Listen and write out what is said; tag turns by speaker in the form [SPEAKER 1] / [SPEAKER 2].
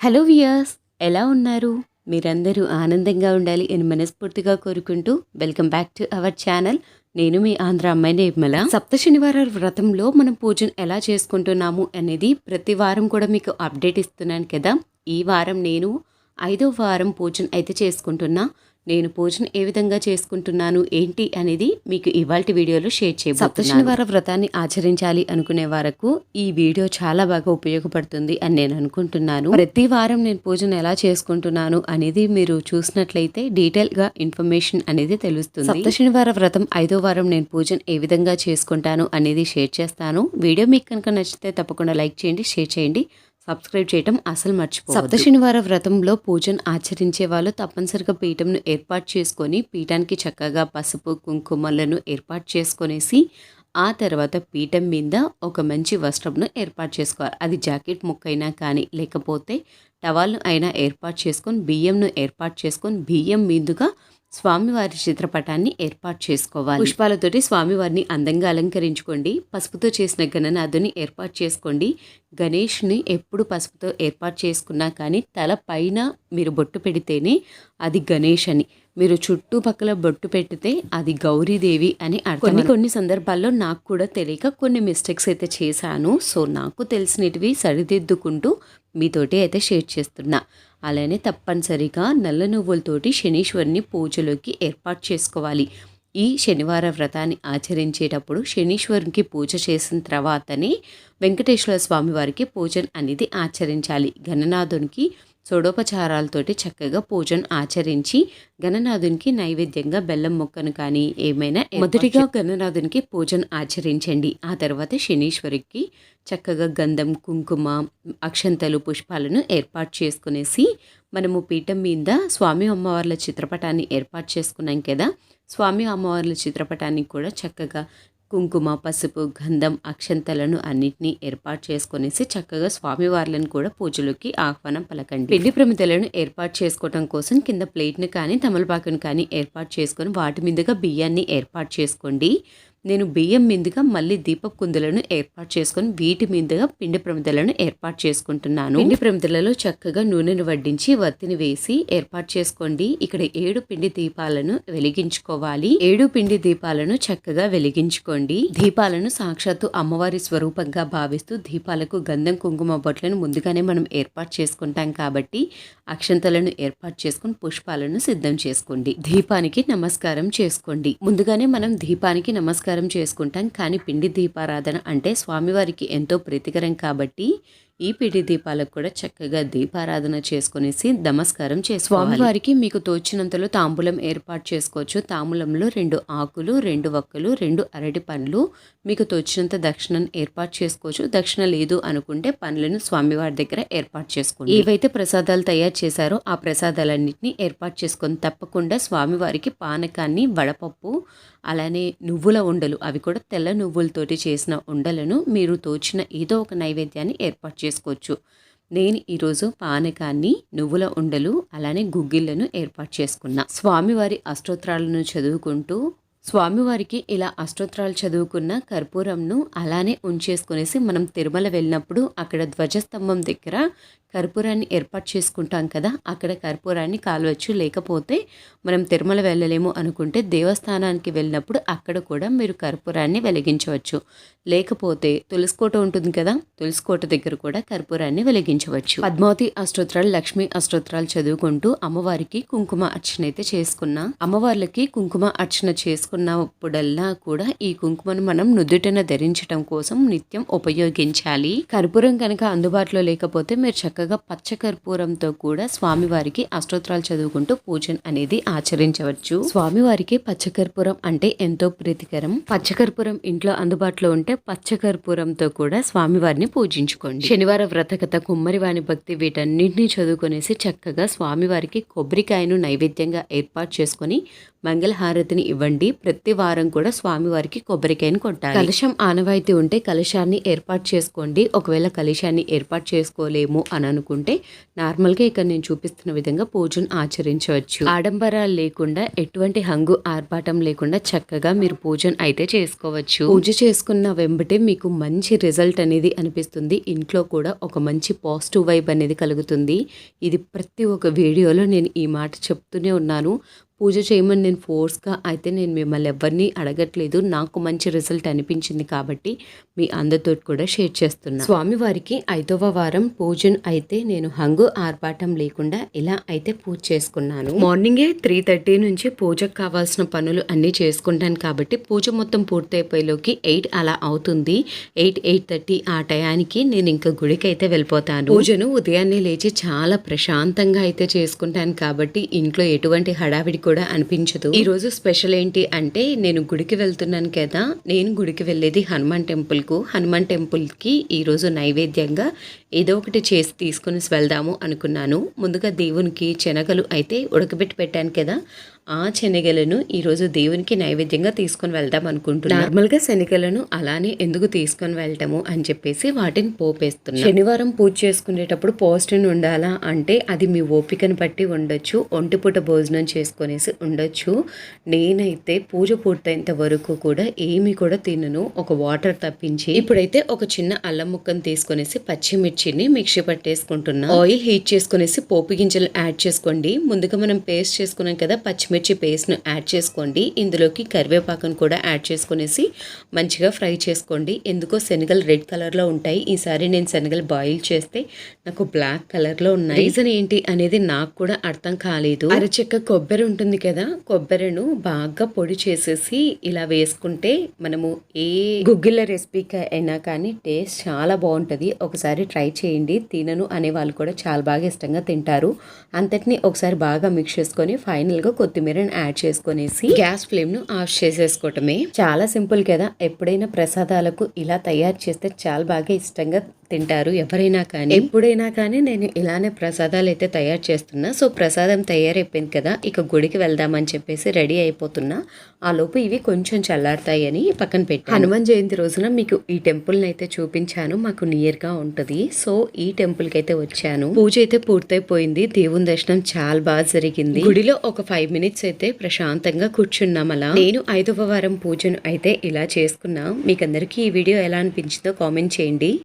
[SPEAKER 1] Hello viewers ఎలా ఉన్నారు? మీరందరూ ఆనందంగా ఉండాలి అని మనస్ఫూర్తిగా కోరుకుంటూ welcome back to our channel. నేను మీ ఆంధ్ర అమ్మాయి నిర్మల. సప్త శనివార వ్రతంలో మనం పూజను ఎలా చేసుకుంటున్నాము అనేది ప్రతి వారం కూడా మీకు అప్డేట్ ఇస్తున్నాను కదా. ఈ వారం నేను ఐదో వారం పూజను అయితే చేసుకుంటున్నా. నేను పూజను ఏ విధంగా చేసుకుంటున్నాను ఏంటి అనేది మీకు ఇవాళ వీడియోలో షేర్ చేయబోతున్నాను. సప్తశనివార వ్రతాన్ని ఆచరించాలి అనుకునే వరకు ఈ వీడియో చాలా బాగా ఉపయోగపడుతుంది అని నేను అనుకుంటున్నాను. ప్రతి వారం నేను పూజను ఎలా చేసుకుంటున్నాను అనేది మీరు చూసినట్లయితే డీటెయిల్గా ఇన్ఫర్మేషన్ అనేది తెలుస్తుంది. సప్తశనివార వ్రతం ఐదో వారం నేను పూజను ఏ విధంగా చేసుకుంటాను అనేది షేర్ చేస్తాను. వీడియో మీకు కనుక నచ్చితే తప్పకుండా లైక్ చేయండి షేర్ చేయండి. సబ్స్క్రైబ్ చేయటం అసలు మర్చిపో సప్త శనివార వ్రతంలో పూజను ఆచరించే వాళ్ళు తప్పనిసరిగా పీఠంను ఏర్పాటు చేసుకొని పీఠానికి చక్కగా పసుపు కుంకుమలను ఏర్పాటు చేసుకొనేసి ఆ తర్వాత పీఠం మీద ఒక మంచి వస్త్రంను ఏర్పాటు చేసుకోవాలి. అది జాకెట్ ముక్కైనా కానీ లేకపోతే టవాల్ను అయినా ఏర్పాటు చేసుకొని బియ్యంను ఏర్పాటు చేసుకొని బియ్యం మీదుగా స్వామివారి చిత్రపటాన్ని ఏర్పాటు చేసుకోవాలి. పుష్పాలతోటి స్వామివారిని అందంగా అలంకరించుకోండి. పసుపుతో చేసిన గణనాథుని ఏర్పాటు చేసుకోండి. గణేష్ని ఎప్పుడు పసుపుతో ఏర్పాటు చేసుకున్నా కానీ తల పైన మీరు బొట్టు పెడితేనే అది గణేష్ అని. మీరు చుట్టుపక్కల బొట్టు పెడితే అది గౌరీదేవి అని అర్థం. కొన్ని కొన్ని సందర్భాల్లో నాకు కూడా తెలియక కొన్ని మిస్టేక్స్ అయితే చేశాను. సో నాకు తెలిసినటివి సరిదిద్దుకుంటూ మీతోటి అయితే షేర్ చేస్తున్నా. అలానే తప్పనిసరిగా నల్ల నువ్వులతోటి శనీశ్వరిని పూజలోకి ఏర్పాటు చేసుకోవాలి. ఈ శనివార వ్రతాన్ని ఆచరించేటప్పుడు శనీశ్వరునికి పూజ చేసిన తర్వాతనే వెంకటేశ్వర స్వామి వారికి పూజ అనేది ఆచరించాలి. గణనాథునికి సోడోపచారాలతోటి చక్కగా పూజను ఆచరించి గణనాథునికి నైవేద్యంగా బెల్లం మొక్కను కానీ ఏమైనా మొదటిగా గణనాథునికి పూజను ఆచరించండి. ఆ తర్వాత శనీశ్వరికి చక్కగా గంధం కుంకుమ అక్షంతలు పుష్పాలను ఏర్పాటు చేసుకునేసి మనము పీఠం మీద స్వామి అమ్మవార్ల చిత్రపటాన్ని ఏర్పాటు చేసుకున్నాం కదా. స్వామి అమ్మవార్ల చిత్రపటాన్ని కూడా చక్కగా కుంకుమ పసుపు గంధం అక్షంతలను అన్నింటినీ ఏర్పాటు చేసుకునేసి చక్కగా స్వామివార్లను కూడా పూజలోకి ఆహ్వానం పలకండి. పిండి ప్రమిదలను ఏర్పాటు చేసుకోవడం కోసం కింద ప్లేట్ను కానీ తమలపాకును కానీ ఏర్పాటు చేసుకొని వాటి మీదుగా బియ్యాన్ని ఏర్పాటు చేసుకోండి. నేను బియ్యం మీదుగా మళ్ళీ దీపపు కుందులను ఏర్పాటు చేసుకొని వీటి మీదుగా పిండి ప్రమిదలను ఏర్పాటు చేసుకుంటున్నాను. పిండి ప్రమిదలలో చక్కగా నూనెను వడ్డించి వత్తిని వేసి ఏర్పాటు చేసుకోండి. ఇక్కడ ఏడు పిండి దీపాలను వెలిగించుకోవాలి. ఏడు పిండి దీపాలను చక్కగా వెలిగించుకోండి. దీపాలను సాక్షాత్తు అమ్మవారి స్వరూపంగా భావిస్తూ దీపాలకు గంధం కుంకుమ బొట్లను ముందుగానే మనం ఏర్పాటు చేసుకుంటాం కాబట్టి అక్షంతలను ఏర్పాటు చేసుకుని పుష్పాలను సిద్ధం చేసుకోండి. దీపానికి నమస్కారం చేసుకోండి. ముందుగానే మనం దీపానికి నమస్కారం నమస్కారం చేసుకుంటాం. కానీ పిండి దీపారాధన అంటే స్వామివారికి ఎంతో ప్రీతికరం కాబట్టి ఈ పిండి దీపాలకు కూడా చక్కగా దీపారాధన చేసుకునేసి నమస్కారం చేసుకోవాలి. స్వామివారికి మీకు తోచినంతలో తాంబూలం ఏర్పాటు చేసుకోవచ్చు. తాంబూలంలో రెండు ఆకులు రెండు వక్కలు రెండు అరటి పండ్లు మీకు తోచినంత దక్షిణం ఏర్పాటు చేసుకోవచ్చు. దక్షిణ లేదు అనుకుంటే పండ్లను స్వామివారి దగ్గర ఏర్పాటు చేసుకోండి. ఏవైతే ప్రసాదాలు తయారు చేశారో ఆ ప్రసాదాలన్నింటినీ ఏర్పాటు చేసుకొని తప్పకుండా స్వామివారికి పానకాన్ని వడపప్పు అలానే నువ్వుల ఉండలు అవి కూడా తెల్ల నువ్వులతోటి చేసిన ఉండలను మీరు తోచిన ఏదో ఒక నైవేద్యాన్ని ఏర్పాటు చేసుకోవచ్చు. నేను ఈరోజు పానకాన్ని నువ్వుల ఉండలు అలానే గుగ్గిళ్ళను ఏర్పాటు చేసుకున్నా. స్వామివారి అష్టోత్రాలను చదువుకుంటూ స్వామివారికి ఇలా అష్టోత్రాలు చదువుకున్న కర్పూరంను అలానే ఉంచేసుకునేసి మనం తిరుమల వెళ్ళినప్పుడు అక్కడ ధ్వజస్తంభం దగ్గర కర్పూరాన్ని ఏర్పాటు చేసుకుంటాం కదా అక్కడ కర్పూరాన్ని కాలవచ్చు. లేకపోతే మనం తిరుమల వెళ్ళలేము అనుకుంటే దేవస్థానానికి వెళ్ళినప్పుడు అక్కడ కూడా మీరు కర్పూరాన్ని వెలిగించవచ్చు. లేకపోతే తులసికోట ఉంటుంది కదా తులసికోట దగ్గర కూడా కర్పూరాన్ని వెలిగించవచ్చు. పద్మావతి అష్టోత్రాలు లక్ష్మి అష్టోత్రాలు చదువుకుంటూ అమ్మవారికి కుంకుమ అర్చన అయితే చేసుకున్నా అమ్మవార్లకి కుంకుమ అర్చన చేసుకున్నప్పుడల్లా కూడా ఈ కుంకుమను మనం నుదుటన ధరించడం కోసం నిత్యం ఉపయోగించాలి. కర్పూరం కనుక అందుబాటులో లేకపోతే మీరు చక్కగా పచ్చకర్పూరంతో కూడా స్వామివారికి అష్టోత్రాలు చదువుకుంటూ పూజన్ అనేది ఆచరించవచ్చు. స్వామివారికి పచ్చకర్పూరం అంటే ఎంతో ప్రీతికరం. పచ్చకర్పూరం ఇంట్లో అందుబాటులో ఉంటే పచ్చకర్పూరంతో కూడా స్వామివారిని పూజించుకోండి. శనివార వ్రతకథ కుమ్మరివాణి భక్తి వీటన్నింటినీ చదువుకునేసి చక్కగా స్వామివారికి కొబ్బరికాయను నైవేద్యంగా ఏర్పాటు చేసుకొని మంగళహారతిని ఇవ్వండి. ప్రతి వారం కూడా స్వామివారికి కొబ్బరికాయని కొట్టాలి కలశం ఆనవాయితీ ఉంటే కలశాన్ని ఏర్పాటు చేసుకోండి. ఒకవేళ కలశాన్ని ఏర్పాటు చేసుకోలేము అని అనుకుంటే నార్మల్గా ఇక్కడ నేను చూపిస్తున్న విధంగా పూజను ఆచరించవచ్చు. ఆడంబరాలు లేకుండా ఎటువంటి హంగు ఆర్భాటం లేకుండా చక్కగా మీరు పూజను అయితే చేసుకోవచ్చు. పూజ చేసుకున్న వెంబటే మీకు మంచి రిజల్ట్ అనేది అనిపిస్తుంది. ఇంట్లో కూడా ఒక మంచి పాజిటివ్ వైబ్ అనేది కలుగుతుంది. ఇది ప్రతి ఒక్క వీడియోలో నేను ఈ మాట చెప్తూనే ఉన్నాను. పూజ చేయమని నేను ఫోర్స్గా అయితే నేను మిమ్మల్ని ఎవరిని అడగట్లేదు. నాకు మంచి రిజల్ట్ అనిపించింది కాబట్టి మీ అందరితో కూడా షేర్ చేస్తున్నా. స్వామివారికి ఐదవ వారం పూజను అయితే నేను హంగు ఆర్భాటం లేకుండా ఇలా అయితే పూజ చేసుకున్నాను. మార్నింగే త్రీ థర్టీ నుంచి పూజకు కావాల్సిన పనులు అన్నీ చేసుకుంటాను కాబట్టి పూజ మొత్తం పూర్తయిపోయేలోకి ఎయిట్ అలా అవుతుంది. ఎయిట్ ఎయిట్ థర్టీ ఆ టయానికి నేను ఇంకా గుడికి అయితే వెళ్ళిపోతాను. పూజను ఉదయాన్నే లేచి చాలా ప్రశాంతంగా అయితే చేసుకుంటాను కాబట్టి ఇంట్లో ఎటువంటి హడావిడి కూడా అనిపించదు. ఈ రోజు స్పెషల్ ఏంటి అంటే నేను గుడికి వెళ్తున్నాను కదా నేను గుడికి వెళ్ళేది హనుమాన్ టెంపుల్కు హనుమాన్ టెంపుల్కి ఈ రోజు నైవేద్యంగా ఏదో ఒకటి చేసి తీసుకుని వెళ్దాము అనుకున్నాను. ముందుగా దేవునికి శనగలు అయితే ఉడకబెట్టి పెట్టాను కదా ఆ శనగలను ఈరోజు దేవునికి నైవేద్యంగా తీసుకొని వెళ్దాం అనుకుంటున్నాను నార్మల్గా శనగలను అలానే ఎందుకు తీసుకొని వెళ్ళటము అని చెప్పేసి వాటిని పోపేస్తున్నాను శనివారం పూజ చేసుకునేటప్పుడు పోస్టిన్ ఉండాలా అంటే అది మీ ఓపికను బట్టి ఉండొచ్చు ఒంటిపూట భోజనం చేసుకునేసి ఉండొచ్చు. నేనైతే పూజ పూర్తయినంత వరకు కూడా ఏమి కూడా తినను ఒక వాటర్ తప్పించి. ఇప్పుడైతే ఒక చిన్న అల్లం ముక్కను తీసుకునేసి పచ్చిమిర్చిని మిక్సీ పట్టేసుకుంటున్నా. ఆయిల్ హీట్ చేసుకునేసి పోపు గింజలు యాడ్ చేసుకోండి. ముందుగా మనం పేస్ట్ చేసుకున్నాం కదా పచ్చిమిర్చి పేస్ట్ను యాడ్ చేసుకోండి. ఇందులోకి కరివేపాకును కూడా యాడ్ చేసుకునేసి మంచిగా ఫ్రై చేసుకోండి. ఎందుకో శనగలు రెడ్ కలర్లో ఉంటాయి. ఈసారి నేను శనగలు బాయిల్ చేస్తే నాకు బ్లాక్ కలర్లో ఉన్నాయి. రీజన్ ఏంటి అనేది నాకు కూడా అర్థం కాలేదు. అరచెక్క కొబ్బరి ఉంటుంది కదా కొబ్బరిను బాగా పొడి చేసేసి ఇలా వేసుకుంటే మనము ఏ గుగ్గిళ్ళ రెసిపీకి అయినా కానీ టేస్ట్ చాలా బాగుంటుంది. ఒకసారి ట్రై చేయండి. తినను అనే వాళ్ళు కూడా చాలా బాగా ఇష్టంగా తింటారు. అంతటిని ఒకసారి బాగా మిక్స్ చేసుకొని ఫైనల్గా కొత్తిమీర కొత్తిమీరని యాడ్ చేసుకునేసి గ్యాస్ ఫ్లేమ్ను ఆఫ్ చేసేసుకోవటమే. చాలా సింపుల్ కదా. ఎప్పుడైనా ప్రసాదాలకు ఇలా తయారు చేస్తే చాలా బాగా ఇష్టంగా తింటారు ఎవరైనా కానీ. ఎప్పుడైనా కానీ నేను ఇలానే ప్రసాదాలు అయితే తయారు చేస్తున్నా. సో ప్రసాదం తయారైపోయింది కదా ఇక గుడికి వెళ్దామని చెప్పేసి రెడీ అయిపోతున్నా. ఆ లోపు ఇవి కొంచెం చల్లారుతాయని పక్కన పెట్టి హనుమాన్ జయంతి రోజున మీకు ఈ టెంపుల్ అయితే చూపించాను. మాకు నియర్గా ఉంటది. సో ఈ టెంపుల్కి అయితే వచ్చాను. పూజ అయితే పూర్తయిపోయింది. దేవుని దర్శనం చాలా బాగా జరిగింది. గుడిలో ఒక ఫైవ్ మినిట్స్ అయితే ప్రశాంతంగా కూర్చున్నాం అలా. నేను ఐదవ వారం పూజను అయితే ఇలా చేసుకున్నా. మీకందరికీ ఈ వీడియో ఎలా అనిపించిందో కామెంట్ చేయండి.